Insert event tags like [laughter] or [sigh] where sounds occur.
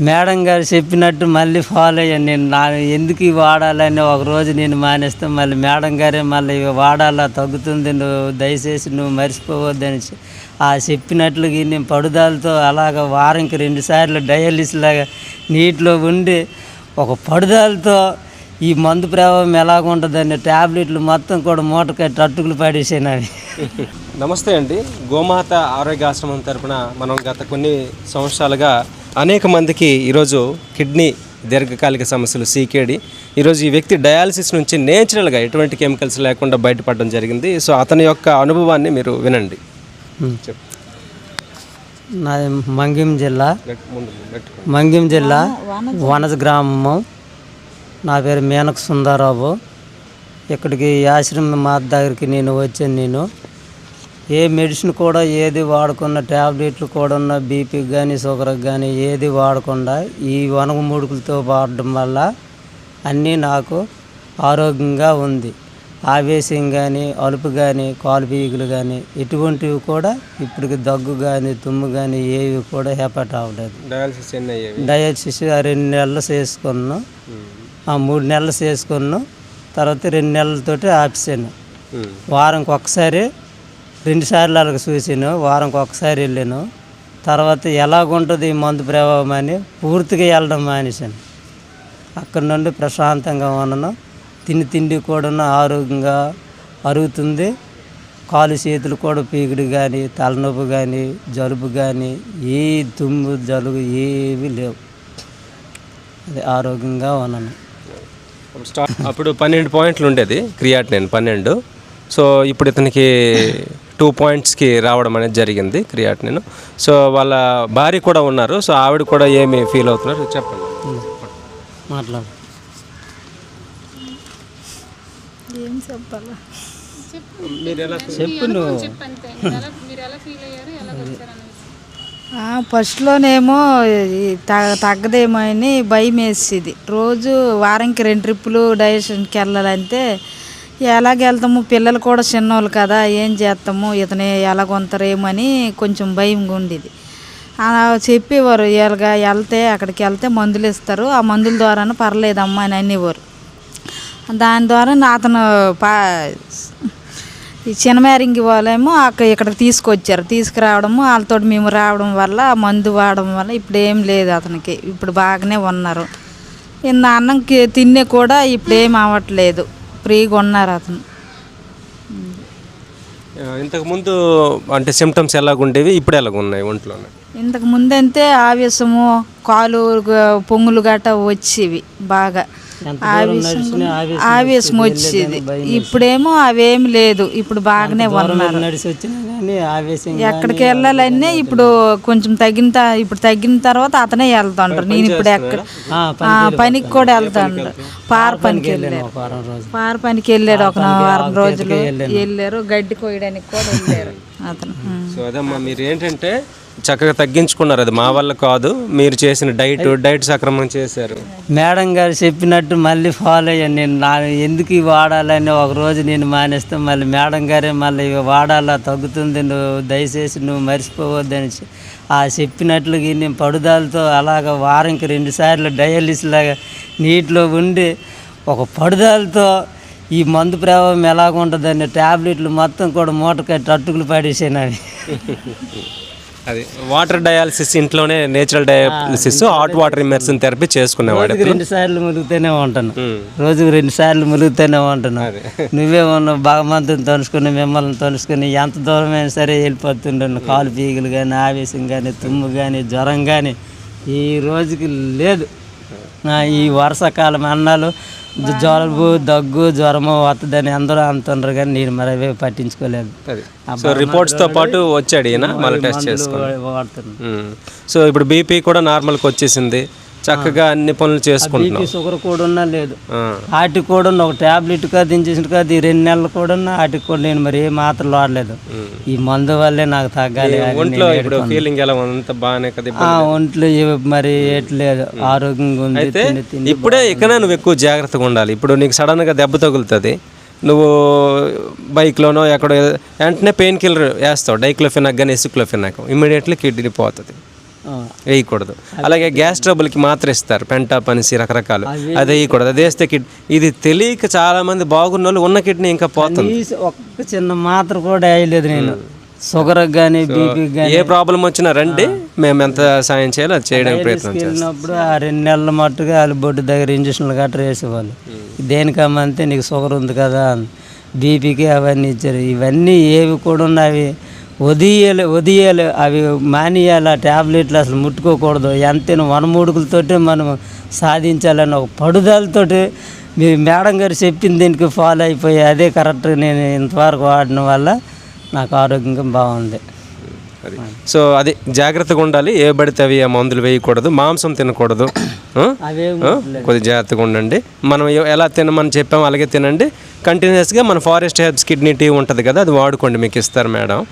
Madam గారు చెప్పినట్టు మళ్ళీ ఫాలో అయ్యాను నేను. నా ఎందుకు ఇవి వాడాలని ఒక రోజు నేను మానేస్తే మళ్ళీ మేడం గారే మళ్ళీ ఇవి వాడాలా తగ్గుతుంది నువ్వు దయచేసి నువ్వు మర్చిపోవద్దని ఆ చెప్పినట్లుగా నేను పడుదలతో అలాగ వారంకి రెండుసార్లు డయాలిస్ డయాలిసిస్ లాగా నీటిలో ఉండి ఒక పడుదలతో ఈ మందు ప్రభావం ఎలాగుంటుందని ట్యాబ్లెట్లు మొత్తం కూడా మూటకాయ అట్టుకులు పడేసాను అవి. నమస్తే అండి. గోమాత ఆరోగ్యాశ్రమం తరపున మనం గత కొన్ని సంవత్సరాలుగా అనేక మందికి ఈరోజు కిడ్నీ దీర్ఘకాలిక సమస్యలు సీకేడి. ఈరోజు ఈ వ్యక్తి డయాలసిస్ నుంచి నేచురల్గా ఎటువంటి కెమికల్స్ లేకుండా బయటపడడం జరిగింది. సో అతని యొక్క అనుభవాన్ని మీరు వినండి. చెప్పు. నాది మంగిం జిల్లా. మంగిం జిల్లా వనజ. గ్రామము. నా పేరు మేనక సుందరరావు ఇక్కడికి ఆశ్రమం మా దగ్గరికి నేను వచ్చాను నేను. ఏ మెడిసిన్ కూడా ఏది వాడకుండా ట్యాబ్లెట్లు కూడా ఉన్న బీపీకి కానీ షుగర్కి కానీ ఏది వాడకుండా ఈ వనగ ముడుకులతో వాడడం వల్ల అన్నీ నాకు ఆరోగ్యంగా ఉంది. ఆవేశం కానీ అలుపు కానీ కాలు పీకులు కానీ ఎటువంటివి కూడా ఇప్పటికి దగ్గు కానీ తుమ్ము కానీ ఏవి కూడా హెపట్ అవ్వలేదు. డయాలసిస్ డయాలసిస్ ఆ రెండు నెలలు చేసుకున్నాను. ఆ మూడు నెలలు చేసుకున్నాను. తర్వాత రెండు నెలలతోటి ఆపేసాను. వారంకి ఒకసారి రెండుసార్లు అలాగ చూసాను వారంకి ఒకసారి వెళ్ళాను. తర్వాత ఎలాగుంటుంది ఈ మందు ప్రభావం అని పూర్తిగా వెళ్ళడం మానేశాను. అక్కడ నుండి ప్రశాంతంగా ఉన్నాను. తిని తిండి కూడా ఆరోగ్యంగా అరుగుతుంది. కాలు చేతులు కూడా పీకుడు కానీ తలనొప్పి కానీ జలుబు కానీ ఏ తుమ్ము జలుబు ఏవి లేవు. అది ఆరోగ్యంగా ఉన్నాను. అప్పుడు పన్నెండు పాయింట్లు ఉండేది క్రియాటినిన్ పన్నెండు. సో ఇప్పుడు ఇతనికి టూ పాయింట్స్కి రావడం అనేది జరిగింది క్రియాటినిన్. సో వాళ్ళ భార్య కూడా ఉన్నారు. సో ఆవిడ కూడా ఏమి ఫీల్ అవుతున్నారు చెప్పండి. మాట్లాడు. ఏం చెప్పాలా? మీరు ఎలా చెప్పు ఫస్ట్లోనేమో తగ్గదేమో అని భయం వేసేది రోజు వారానికి రెండు ట్రిప్పులు డైజెషన్కి వెళ్ళాలంటే ఎలాగెళ్తాము పిల్లలు కూడా చిన్నోళ్ళు కదా ఏం చేస్తాము? ఇతనే ఎలాగొంతరేమని కొంచెం భయంగా ఉండేది. చెప్పేవారు ఇలాగా వెళ్తే అక్కడికి వెళ్తే మందులు ఇస్తారు. ఆ మందుల ద్వారానే పర్లేదమ్మా అని అనేవారు. దాని ద్వారా నా అతను పా ఈ చిన్నమేరింగి వాళ్ళేమో అక్కడ ఇక్కడికి తీసుకొచ్చారు. తీసుకురావడము వాళ్ళతో మేము రావడం వల్ల మందు వాడడం వల్ల ఇప్పుడు ఏం లేదు అతనికి. ఇప్పుడు బాగానే ఉన్నారు. ఇన్న అన్నంకి తిన్నే కూడా ఇప్పుడు ఏం అవ్వట్లేదు. ఫ్రీగా ఉన్నారు అతను. ఇంతకు ముందు అంటే సిమ్టమ్స్ ఎలాగుండేవి? ఇప్పుడు ఎలాగున్నాయి ఒంట్లోనే? ఇంతకు ముందంతే ఆవేశము కాలు పొంగులు గట్ట వచ్చేవి బాగా. ఆవేశం ఆవేశం వచ్చేది ఇప్పుడేమో అవేమి లేదు. ఇప్పుడు బాగానే ఉన్నారు. ఆవేశం ఎక్కడికి వెళ్ళాలన్నీ ఇప్పుడు కొంచెం తగ్గిన త- ఇప్పుడు తగ్గిన తర్వాత అతనే వెళ్తాండ్రు నేను ఇప్పుడు ఎక్కడ ఆ, ఆ, పనికి కూడా వెళ్తాండ్రు పార పనికి వెళ్ళారు ఒక వారం రోజు పార పనికి వెళ్ళాడు ఒక వారం రోజులు. వెళ్ళారు. గడ్డి కోయడానికి కూడా వెళ్ళారు [laughs] అతను. ఉం. సో అదమ్మా మీరు ఏంటంటే చక్కగా తగ్గించుకున్నారు. అది మా వల్ల కాదు. మీరు చేసిన డైట్ డైట్ సక్రమం చేశారు. మేడం గారు చెప్పినట్టు మళ్ళీ ఫాలో అయ్యాను నేను నా ఎందుకు వాడాలని ఒక రోజు నేను మానేస్తే మళ్ళీ మేడం గారే మళ్ళీ ఇవి వాడాలా తగ్గుతుంది. నువ్వు దయచేసి నువ్వు మర్చిపోవద్దని ఆ చెప్పినట్లుగా నేను పడుదలతో అలాగ వారంకి రెండుసార్లు డయాలిస్ డయాలిసిస్ లాగా నీటిలో ఉండి ఒక పడుదలతో ఈ మందు ప్రభావం ఎలాగుంటుందని ట్యాబ్లెట్లు మొత్తం కూడా మూట కట్టి అట్టుకులు పడేసాను అవి. అది వాటర్ డయాలసిస్ ఇంట్లోనే natural dialysis hot water immersion therapy చేసుకునేవాడు రెండు సార్లు ములుగుతూనే ఉంటాను. రోజుకు రెండు సార్లు ములుగుతూనే ఉంటాను. నువ్వే ఉన్నావు భగవంతుని తలుసుకుని మిమ్మల్ని తలుసుకుని ఎంత దూరమైనా సరే వెళ్ళిపోతుండను కాలు పీగులు కానీ ఆవేశం కానీ తుమ్ము కానీ జ్వరం కానీ ఈ రోజుకి లేదు. ఈ వర్షాకాలం అన్నాలు జలుబు దగ్గు జ్వరము వస్తుందని అందరూ అంటున్నారు కానీ నేను మరి అవి పట్టించుకోలేదు. సో రిపోర్ట్స్తో పాటు వచ్చాడు ఈయన మళ్ళీ టెస్ట్ చేసుకుని. వాడుతున్నాను ఉమ్. సో ఇప్పుడు బీపీ కూడా నార్మల్కి వచ్చేసింది. చక్కగా అన్ని పనులు చేసుకుంటున్నాం బీపీ షుగర్ కూడా లేదు. ఆ. వాటికి కూడా ఒక ట్యాబ్లెట్ కాదు ఇంజక్షన్ కాదు ఈ రెండు నెలలు కూడా వాటికి కూడా నేను మరి ఏ మాత్రలు వాడలేదు. ఈ మందు వల్లే నాకు తగ్గాలి ఒంట్లో ఇప్పుడు ఫీలింగ్ ఎలా ఉంది? అంత బాగానే కదా ఒంట్లో మరి ఎట్లేదు ఆరోగ్యంగా ఉంది ఇప్పుడే ఇకనే నువ్వు ఎక్కువ జాగ్రత్తగా ఉండాలి. ఇప్పుడు నీకు సడన్గా దెబ్బ తగులుతుంది. నువ్వు బైక్లోనో ఎక్కడో వెంటనే పెయిన్ కిల్లర్ వేస్తావు. డైక్లోఫినాక్ కానీ ఎసిక్లోఫినాక్ ఇమీడియట్లీ కిడ్నీ పోతుంది. వేయకూడదు. అలాగే గ్యాస్ ట్రబుల్కి మాత్రం ఇస్తారు. పెంటా పనిసి రకరకాలు. అది వేయకూడదు. అది వేస్తే కిడ్ ఇది తెలియక చాలా మంది బాగున్న వాళ్ళు ఉన్న కిడ్నీ ఇంకా పోతుంది. ఒక్క చిన్న మాత్ర కూడా వేయలేదు నేను. షుగర్ కానీ బీపీ కానీ ఏ ప్రాబ్లం వచ్చినా రండి. మేము ఎంత సాయం చేయాలో అది చేయడానికి ప్రయత్నం వెళ్ళినప్పుడు ఆ రెండు నెలల మట్టుగా వాళ్ళు బొడ్డు దగ్గర ఇంజక్షన్లు గట్రా వేసేవాళ్ళు. దేనికమ్మంటే నీకు షుగర్ ఉంది కదా బీపీకి అవన్నీ ఇచ్చారు. ఇవన్నీ ఏవి కూడా ఉన్నవి వదియాలి వదియాలి అవి మానేయాలి ఆ ట్యాబ్లెట్లు అసలు ముట్టుకోకూడదు. ఎంత వనమూడుకులతోటి మనం సాధించాలని ఒక పడుదలతోటి మీ మేడం గారు చెప్పిన దీనికి ఫాలో అయిపోయి అదే కరెక్ట్ నేను ఇంతవరకు వాడడం వల్ల నాకు ఆరోగ్యంగా బాగుంది. సో అది జాగ్రత్తగా ఉండాలి. ఏ పడితే అవి ఆ మందులు వేయకూడదు. మాంసం తినకూడదు? కొద్దిగా జాగ్రత్తగా ఉండండి. మనం ఎలా తినమని చెప్పామో అలాగే తినండి. కంటిన్యూస్గా మన ఫారెస్ట్ హెర్బ్స్ కిడ్నీ టీ ఉంటుంది కదా అది వాడుకోండి. మీకు ఇస్తారు మేడం.